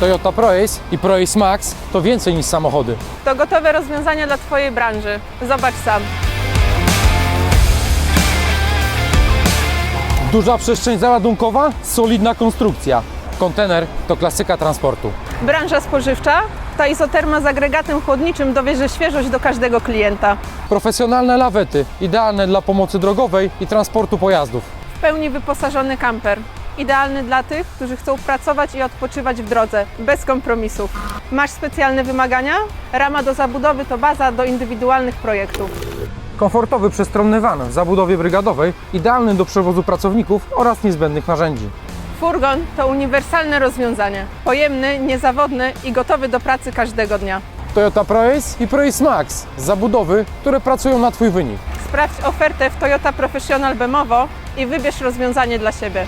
Toyota ProAce i ProAce Max to więcej niż samochody. To gotowe rozwiązania dla Twojej branży. Zobacz sam. Duża przestrzeń załadunkowa, solidna konstrukcja. Kontener to klasyka transportu. Branża spożywcza? Ta izoterma z agregatem chłodniczym dowiezie świeżość do każdego klienta. Profesjonalne lawety, idealne dla pomocy drogowej i transportu pojazdów. W pełni wyposażony kamper. Idealny dla tych, którzy chcą pracować i odpoczywać w drodze, bez kompromisów. Masz specjalne wymagania? Rama do zabudowy to baza do indywidualnych projektów. Komfortowy, przestronny van w zabudowie brygadowej, idealny do przewozu pracowników oraz niezbędnych narzędzi. Furgon to uniwersalne rozwiązanie. Pojemny, niezawodny i gotowy do pracy każdego dnia. Toyota ProAce i ProAce Max zabudowy, które pracują na Twój wynik. Sprawdź ofertę w Toyota Professional Bemowo i wybierz rozwiązanie dla siebie.